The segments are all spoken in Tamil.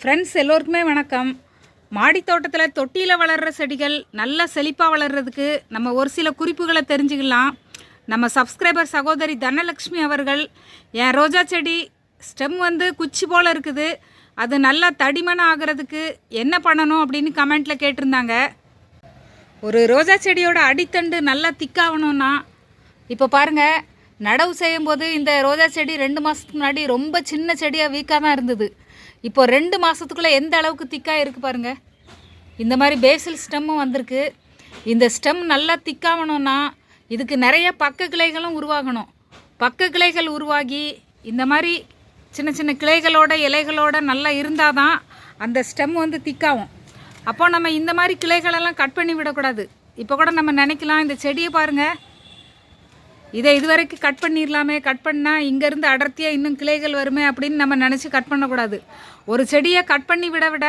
ஃப்ரெண்ட்ஸ் எல்லோருக்குமே வணக்கம். மாடி தோட்டத்தில் தொட்டியில் வளர்கிற செடிகள் நல்லா செழிப்பாக வளர்கிறதுக்கு நம்ம ஒரு சில குறிப்புகளை தெரிஞ்சுக்கலாம். நம்ம சப்ஸ்கிரைபர் சகோதரி தனலக்ஷ்மி அவர்கள் என் ரோஜா செடி ஸ்டெம் வந்து குச்சி போல் இருக்குது. அது நல்லா தடிமனாக ஆகிறதுக்கு என்ன பண்ணணும்? அப்படின்னு கமெண்ட்டில் கேட்டிருந்தாங்க. ஒரு ரோஜா செடியோட அடித்தண்டு நல்லா திக்காகணும்னா இப்போ பாருங்கள் நடவு செய்யும்போது இந்த ரோஜா செடி ரெண்டு மாதத்துக்கு முன்னாடி ரொம்ப சின்ன செடியாக வீக்காக தான் இருந்தது. இப்போ ரெண்டு மாதத்துக்குள்ளே எந்த அளவுக்கு திக்காக இருக்குது பாருங்கள் இந்த மாதிரி பேசில் ஸ்டெம்மும் வந்திருக்கு. இந்த ஸ்டெம் நல்லா திக்காகணும்னா இதுக்கு நிறைய பக்க கிளைகளும் உருவாகணும். பக்க கிளைகள் உருவாகி இந்த மாதிரி சின்ன சின்ன கிளைகளோட இலைகளோட நல்லா இருந்தால் தான் அந்த ஸ்டெம் வந்து திக்காகும். அப்போ நம்ம இந்த மாதிரி கிளைகளெல்லாம் கட் பண்ணி விடக்கூடாது. இப்போ கூட நம்ம நினைக்கலாம் இந்த செடியை பாருங்கள் இதை இதுவரைக்கும் கட் பண்ணிடலாமே கட் பண்ணால் இங்கேருந்து அடர்த்தியாக இன்னும் கிளைகள் வருமே அப்படின்னு நம்ம நினச்சி கட் பண்ணக்கூடாது. ஒரு செடியை கட் பண்ணி விட விட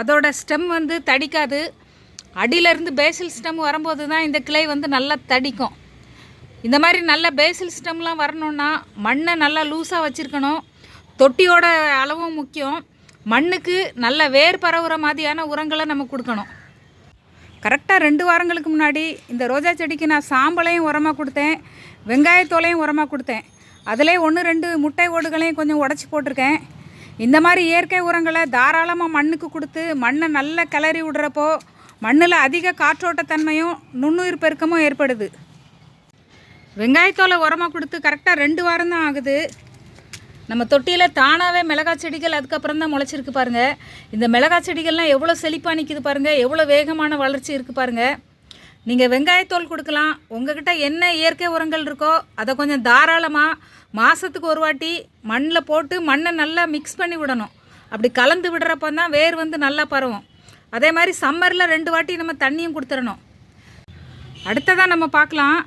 அதோட ஸ்டெம் வந்து தடிக்காது. அடியிலேருந்து பேசில் ஸ்டெம் வரும்போது தான் இந்த கிளை வந்து நல்லா தடிக்கும். இந்த மாதிரி நல்ல பேசில் ஸ்டெம்லாம் வரணுன்னா மண்ணை நல்லா லூஸாக வச்சுருக்கணும். தொட்டியோட அளவும் முக்கியம். மண்ணுக்கு நல்ல வேர் பரவுகிற மாதிரியான உரங்களை நம்ம கொடுக்கணும். கரெக்டாக ரெண்டு வாரங்களுக்கு முன்னாடி இந்த ரோஜா செடிக்கு நான் சாம்பலையும் உரமாக கொடுத்தேன். வெங்காயத்தோலையும் உரமாக கொடுத்தேன். அதிலே ஒன்று ரெண்டு முட்டை ஓடுகளையும் கொஞ்சம் உடச்சி போட்டிருக்கேன். இந்த மாதிரி இயற்கை உரங்களை தாராளமாக மண்ணுக்கு கொடுத்து மண்ணை நல்லா கிளறி விடுறப்போ மண்ணில் அதிக காற்றோட்டத்தன்மையும் நுண்ணுயிர் பெருக்கமும் ஏற்படுது. வெங்காயத்தோலை உரமாக கொடுத்து கரெக்டாக ரெண்டு வாரம் தான் ஆகுது. நம்ம தொட்டியில் தானாகவே மிளகாய் செடிகள் அதுக்கப்புறம் தான் முளைச்சிருக்கு பாருங்கள் இந்த மிளகாய் செடிகள்லாம் எவ்வளோ செழிப்பாக நிற்கிது பாருங்கள் எவ்வளோ வேகமான வளர்ச்சி இருக்குது பாருங்கள் நீங்கள் வெங்காயத்தோல் கொடுக்கலாம். உங்ககிட்ட என்ன இயற்கை உரங்கள் இருக்கோ அதை கொஞ்சம் தாராளமாக மாதத்துக்கு ஒரு வாட்டி மண்ணில் போட்டு மண்ணை நல்லா மிக்ஸ் பண்ணி விடணும். அப்படி கலந்து விடுறப்ப தான் வேர் வந்து நல்லா பரவும். அதே மாதிரி சம்மரில் ரெண்டு வாட்டி நம்ம தண்ணியும் கொடுத்துடணும். அடுத்ததாக நம்ம பார்க்கலாம்.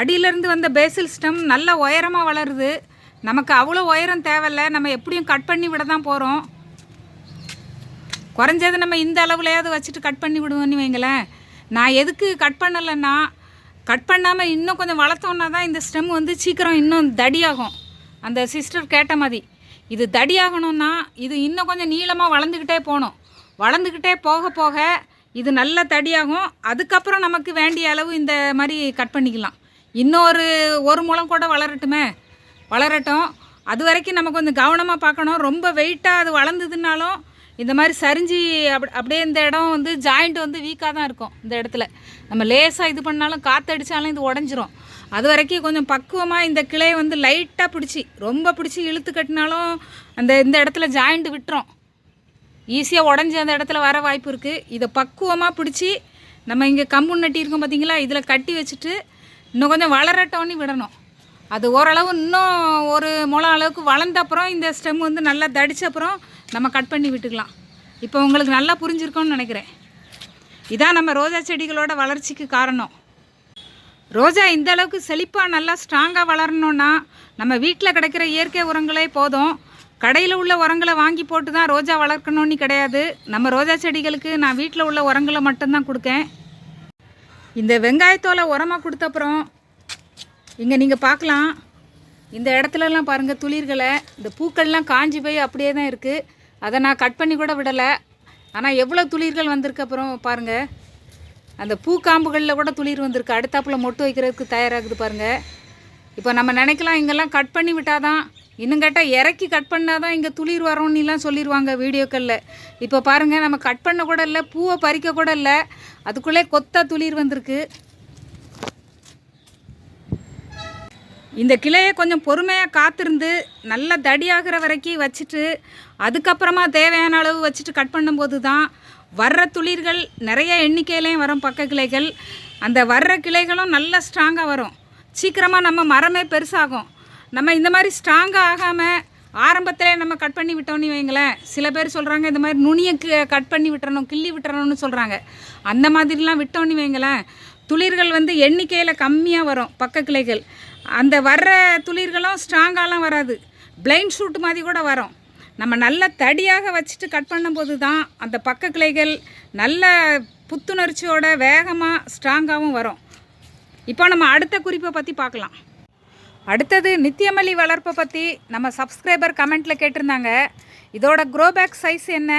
அடியிலேருந்து வந்த பேசில் ஸ்டெம் நல்லா உயரமாக வளருது. நமக்கு அவ்வளோ உயரம் தேவையில்ல. நம்ம எப்படியும் கட் பண்ணி விட தான் போகிறோம் குறைஞ்சது நம்ம இந்த அளவுலையாவது வச்சுட்டு கட் பண்ணி விடுவோம்னு வைங்களேன். நான் எதுக்கு கட் பண்ணலைன்னா கட் பண்ணாமல் இன்னும் கொஞ்சம் வளர்த்தோன்னா தான் இந்த ஸ்டெம் வந்து சீக்கிரம் இன்னும் தடியாகும். அந்த சிஸ்டர் கேட்ட மாதிரி இது தடியாகணும்னா இது இன்னும் கொஞ்சம் நீளமாக வளர்ந்துக்கிட்டே போகணும். வளர்ந்துக்கிட்டே போக போக இது நல்ல தடியாகும். அதுக்கப்புறம் நமக்கு வேண்டிய அளவு இந்த மாதிரி கட் பண்ணிக்கலாம். இன்னொரு ஒரு முளம் கூட வளரட்டுமே. வளரட்டும். அது வரைக்கும் நம்ம கொஞ்சம் கவனமாக பார்க்கணும். ரொம்ப வெயிட்டாக அது வளர்ந்ததுனாலும் இந்த மாதிரி சரிஞ்சு அப் அப்படியே இந்த இடம் வந்து ஜாயிண்ட் வந்து வீக்காக தான் இருக்கும் இந்த இடத்துல. நம்ம லேசாக இது பண்ணாலும் காற்றடிச்சாலும் இது உடஞ்சிரும். அது வரைக்கும் கொஞ்சம் பக்குவமாக இந்த கிளையை வந்து லைட்டாக பிடிச்சி ரொம்ப பிடிச்சி இழுத்து கட்டினாலும் அந்த இந்த இடத்துல ஜாயிண்ட் விட்டுரும். ஈஸியாக உடஞ்சி அந்த இடத்துல வர வாய்ப்பு இருக்குது இதை பக்குவமாக பிடிச்சி நம்ம இங்கே கம்பு நட்டியிருக்கோம் பார்த்தீங்களா இதில் கட்டி வச்சுட்டு இன்னும் கொஞ்சம் வளரட்டோன்னு விடணும். அது ஓரளவு இன்னும் ஒரு முளம் அளவுக்கு வளர்ந்த அப்புறம் இந்த ஸ்டெம் வந்து நல்லா தடிச்ச அப்புறம் நம்ம கட் பண்ணி விட்டுக்கலாம். இப்போ உங்களுக்கு நல்லா புரிஞ்சிருக்கோன்னு நினைக்கிறேன். இதான் நம்ம ரோஜா செடிகளோட வளர்ச்சிக்கு காரணம். ரோஜா இந்த அளவுக்கு செழிப்பாக நல்லா ஸ்ட்ராங்காக வளரணும்னா நம்ம வீட்டில் கிடைக்கிற இயற்கை உரங்களே போதும். கடையில் உள்ள உரங்களை வாங்கி போட்டு தான் ரோஜா வளர்க்கணும்னு கிடையாது. நம்ம ரோஜா செடிகளுக்கு நான் வீட்டில் உள்ள உரங்களை மட்டும்தான் கொடுக்கேன். இந்த வெங்காயத்தோலை உரமாக கொடுத்தப்புறம் இங்கே நீங்கள் பார்க்கலாம். இந்த இடத்துலலாம் பாருங்கள் துளிர்களை இந்த பூக்கள்லாம் காஞ்சி போய் அப்படியே தான் இருக்குது அதை நான் கட் பண்ணி கூட விடலை. ஆனால் எவ்வளோ துளிர்கள் வந்திருக்கு அப்புறம் பாருங்கள் அந்த பூக்காம்புகளில் கூட துளிர் வந்திருக்கு. அடுத்தாப்புல மொட்டு வைக்கிறதுக்கு தயாராகுது பாருங்கள் இப்போ நம்ம நினைக்கலாம் இங்கெல்லாம் கட் பண்ணி விட்டாதான் இன்னும் கேட்டால் இறக்கி கட் பண்ணால் தான் இங்கே துளிர் வரும்னுலாம் சொல்லிடுவாங்க வீடியோக்களில். இப்போ பாருங்கள் நம்ம கட் பண்ண கூட இல்லை பூவை பறிக்க கூட இல்லை. அதுக்குள்ளே கொத்தா துளிர் வந்திருக்கு. இந்த கிளையை கொஞ்சம் பொறுமையாக காத்திருந்து நல்லா தடியாகிற வரைக்கும் வச்சுட்டு அதுக்கப்புறமா தேவையான அளவு வச்சுட்டு கட் பண்ணும்போது தான் வர்ற துளிர்கள் நிறைய எண்ணிக்கையிலையும் வரும் பக்க கிளைகள். அந்த வர்ற கிளைகளும் நல்லா ஸ்ட்ராங்காக வரும். சீக்கிரமாக நம்ம மரமே பெருசாகும். நம்ம இந்த மாதிரி ஸ்ட்ராங்காக ஆகாமல் ஆரம்பத்திலே நம்ம கட் பண்ணி விட்டோம்னு வைங்களேன். சில பேர் சொல்கிறாங்க இந்த மாதிரி நுனியை கட் பண்ணி விட்டுறணும் கிள்ளி விட்டுறணும்னு சொல்கிறாங்க அந்த மாதிரிலாம் விட்டோம்னு வைங்களேன். துளிர்கள் வந்து எண்ணிக்கையில் கம்மியாக வரும் பக்க கிளைகள். அந்த வர்ற துளிர்களும் ஸ்ட்ராங்காலாம் வராது. பிளைண்ட் ஷூட் மாதிரி கூட வரும். நம்ம நல்ல தடியாக வச்சுட்டு கட் பண்ணும்போது தான் அந்த பக்க கிளைகள் நல்ல புத்துணர்ச்சியோட வேகமாக ஸ்ட்ராங்காகவும் வரும். இப்போ நம்ம அடுத்த குறிப்பை பற்றி பார்க்கலாம். அடுத்தது நித்தியமல்லி வளர்ப்பை பற்றி நம்ம சப்ஸ்கிரைபர் கமெண்ட்டில் கேட்டிருந்தாங்க. இதோட க்ரோ பேக் சைஸ் என்ன?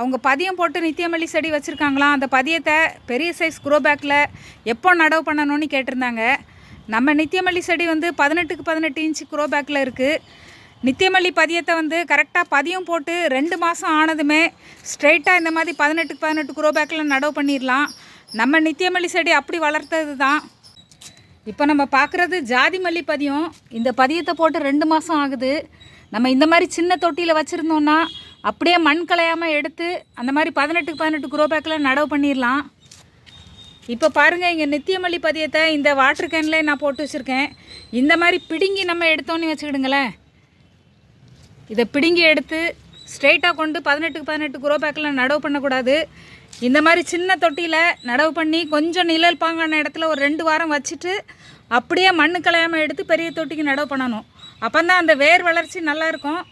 அவங்க பதியம் போட்டு நித்தியமல்லி செடி வச்சுருக்காங்களாம் அந்த பதியத்தை பெரிய சைஸ் க்ரோ பேக்கில் எப்போ நடவு பண்ணணும்னு கேட்டிருந்தாங்க. நம்ம நித்தியமல்லி செடி வந்து பதினெட்டுக்கு பதினெட்டு இன்ச்சு குரோ பேக்கில் இருக்குது நித்தியமல்லி பதியத்தை வந்து கரெக்டாக பதியம் போட்டு ரெண்டு மாதம் ஆனதுமே ஸ்ட்ரைட்டாக இந்த மாதிரி பதினெட்டுக்கு பதினெட்டு குரோ பேக்கில் நடவு பண்ணிடலாம் நம்ம நித்தியமல்லி செடி அப்படி வளர்த்தது தான். இப்போ நம்ம பார்க்குறது ஜாதி மல்லி பதியம். இந்த பதியத்தை போட்டு ரெண்டு மாதம் ஆகுது. நம்ம இந்த மாதிரி சின்ன தொட்டியில் வச்சுருந்தோன்னா அப்படியே மண் கலையாமல் எடுத்து அந்த மாதிரி பதினெட்டுக்கு பதினெட்டு குரோ பேக்கில் நடவு பண்ணிடலாம் இப்போ பாருங்கள் இங்கே நித்தியமல்லி பதியத்தை இந்த வாட்டர் கேனில் நான் போட்டு வச்சுருக்கேன். இந்த மாதிரி பிடுங்கி நம்ம எடுத்தோன்னே வச்சுக்கிடுங்களேன். இதை பிடுங்கி எடுத்து ஸ்ட்ரெயிட்டாக கொண்டு பதினெட்டுக்கு பதினெட்டு குரோ பேக்கில் நடவு பண்ணக்கூடாது. இந்த மாதிரி சின்ன தொட்டியில் நடவு பண்ணி கொஞ்சம் நிழல் பாங்கான இடத்துல ஒரு ரெண்டு வாரம் வச்சுட்டு அப்படியே மண்ணு கலையாமல் எடுத்து பெரிய தொட்டிக்கு நடவு பண்ணணும். அப்போ தான் அந்த வேர் வளர்ச்சி நல்லாயிருக்கும்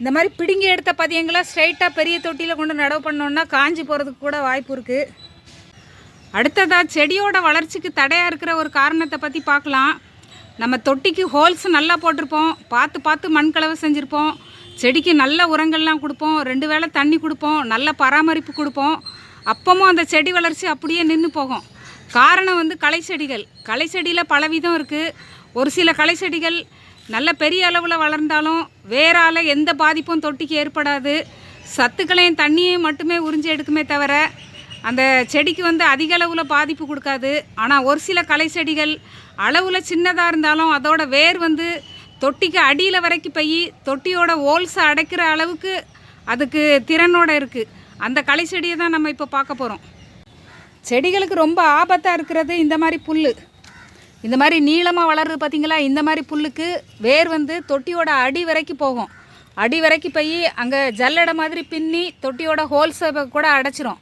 இந்த மாதிரி பிடுங்கி எடுத்த பதியங்களை ஸ்ட்ரைட்டாக பெரிய தொட்டியில் கொண்டு நடவு பண்ணோன்னா காஞ்சி போகிறதுக்கு கூட வாய்ப்பு இருக்குது அடுத்ததாக செடியோட வளர்ச்சிக்கு தடையாக இருக்கிற ஒரு காரணத்தை பற்றி பார்க்கலாம். நம்ம தொட்டிக்கு ஹோல்ஸ் நல்லா போட்டிருப்போம். பார்த்து பார்த்து மண் கலவை செஞ்சுருப்போம். செடிக்கு நல்ல உரங்கள்லாம் கொடுப்போம். ரெண்டு வேளை தண்ணி கொடுப்போம். நல்ல பராமரிப்பு கொடுப்போம். அப்பமும் அந்த செடி வளர்ச்சி அப்படியே நின்று போகும். காரணம் வந்து களை செடிகள் களை செடியில் பலவிதம் இருக்குது ஒரு சில களை செடிகள் நல்ல பெரிய அளவில் வளர்ந்தாலும் வேறால் எந்த பாதிப்பும் தொட்டிக்கு ஏற்படாது. சத்துக்களையும் தண்ணியையும் மட்டுமே உறிஞ்சி எடுக்குமே தவிர அந்த செடிக்கு வந்து அதிக அளவில் பாதிப்பு கொடுக்காது. ஆனால் ஒரு சில களை செடிகள் அளவில் சின்னதாக இருந்தாலும் அதோட வேர் வந்து தொட்டிக்கு அடியில் வரைக்கும் போய் தொட்டியோட ஓல்ஸை அடைக்கிற அளவுக்கு அதுக்கு திறனோட இருக்குது அந்த களை செடியை தான் நம்ம இப்போ பார்க்க போகிறோம் செடிகளுக்கு ரொம்ப ஆபத்தாக இருக்கிறது இந்த மாதிரி புல் இந்த மாதிரி நீளமாக வளருது பார்த்தீங்களா இந்த மாதிரி புல்லுக்கு வேர் வந்து தொட்டியோட அடி வரைக்கும் போகும். அடி வரைக்கும் போய் அங்கே ஜல்லடை மாதிரி பின்னி தொட்டியோட ஹோல்ஸை கூட அடைச்சிரும்.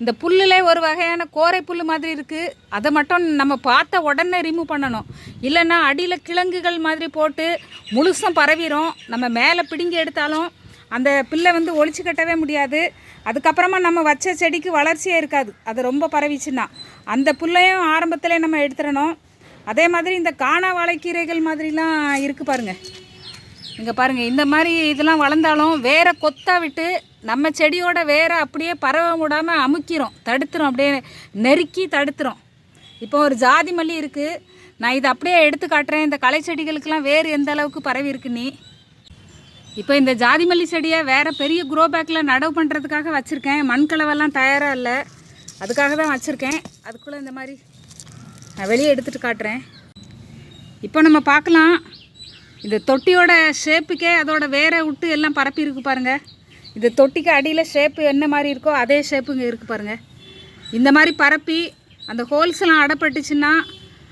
இந்த புல்லுலே ஒரு வகையான கோரை புல் மாதிரி இருக்குது அதை மட்டும் நம்ம பார்த்த உடனே ரிமூவ் பண்ணணும். இல்லைன்னா அடியில் கிழங்குகள் மாதிரி போட்டு முழுசும் பரவிடும் நம்ம மேலே பிடுங்கி எடுத்தாலும் அந்த பில்லை வந்து ஒழிச்சு கட்டவே முடியாது. அதுக்கப்புறமா நம்ம வச்ச செடிக்கு வளர்ச்சியே இருக்காது. அது ரொம்ப பரவிச்சுன்னா. அந்த புல்லையும் ஆரம்பத்தில் நம்ம எடுத்துடணும். அதே மாதிரி இந்த காணா வாழைக்கீரைகள் மாதிரிலாம் இருக்குது பாருங்கள் இங்கே பாருங்கள் இந்த மாதிரி இதெல்லாம் வளர்ந்தாலும் வேற கொத்தா விட்டு நம்ம செடியோட வேற அப்படியே பரவ விடாமல் அமுக்கிறோம் தடுத்துரும் அப்படியே நெருக்கி தடுத்துரும். இப்போ ஒரு ஜாதி மல்லி இருக்குது நான் இதை அப்படியே எடுத்து காட்டுறேன். இந்த களை செடிகளுக்கெல்லாம் வேறு எந்த அளவுக்கு பரவி இருக்கு நீ? இப்போ இந்த ஜாதி மல்லி செடியை வேறு பெரிய குரோ பேக்கில் நடவு பண்ணுறதுக்காக வச்சுருக்கேன். மண்கலவெல்லாம் தயாராக இல்லை. அதுக்காக தான் வச்சுருக்கேன். அதுக்குள்ளே இந்த மாதிரி நான் வெளியே எடுத்துகிட்டு காட்டுறேன். இப்போ நம்ம பார்க்கலாம். இந்த தொட்டியோட ஷேப்புக்கே அதோட வேரை விட்டு எல்லாம் பரப்பி இருக்கு பாருங்கள் இந்த தொட்டிக்கு அடியில் ஷேப்பு என்ன மாதிரி இருக்கோ அதே ஷேப்பு இங்கே இருக்குது பாருங்கள் இந்த மாதிரி பரப்பி அந்த ஹோல்ஸ் எல்லாம் அடப்பட்டுச்சுன்னா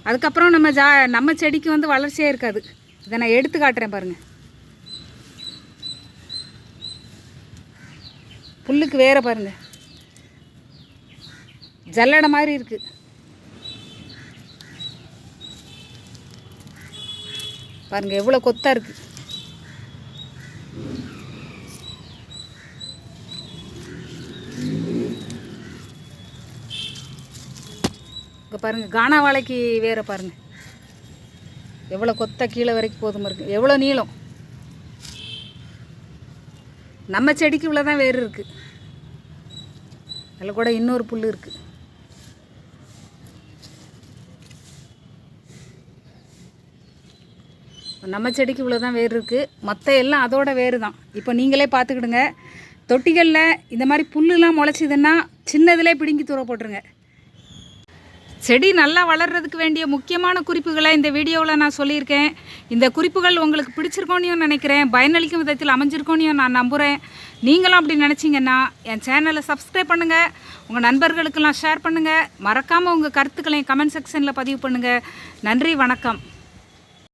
அதுக்கப்புறம் நம்ம ஜா நம்ம செடிக்கு வந்து வளர்ச்சியே இருக்காது. இதை நான் எடுத்து காட்டுறேன் பாருங்கள் புல்லுக்கு வேற பாருங்கள் ஜல்லடை மாதிரி இருக்குது பாருங்க எவ்வளோ கொத்தா இருக்கு. இங்கே பாருங்க கானா வாழைக்கு வேற பாருங்க. எவ்வளோ கொத்த கீழே வரைக்கும் போதும் இருக்கு. எவ்வளோ நீளம். நம்ம செடிக்கு இவ்வளோ தான் வேறு இருக்குது அதில் கூட இன்னொரு புல் இருக்குது நம்ம செடிக்கு இவ்வளோ தான் வேர் இருக்குது மற்ற எல்லாம் அதோட வேறு தான் இப்போ நீங்களே பார்த்துக்கிடுங்க. தொட்டிகளில் இந்த மாதிரி புல்லுலாம் முளைச்சிதுன்னா சின்னதிலே பிடுங்கி தூர போட்டுருங்க. செடி நல்லா வளர்கிறதுக்கு வேண்டிய முக்கியமான குறிப்புகளை இந்த வீடியோவில் நான் சொல்லியிருக்கேன். இந்த குறிப்புகள் உங்களுக்கு பிடிச்சிருக்கோனையும் நினைக்கிறேன். பயனளிக்கும் விதத்தில் அமைஞ்சிருக்கோனையும் நான் நம்புகிறேன் நீங்களும் அப்படி நினச்சிங்கன்னா என் சேனலை சப்ஸ்கிரைப் பண்ணுங்கள் உங்கள் நண்பர்களுக்கெல்லாம் ஷேர் பண்ணுங்கள் மறக்காமல் உங்கள் கருத்துக்களையும் கமெண்ட் செக்ஷனில் பதிவு பண்ணுங்கள் நன்றி வணக்கம்.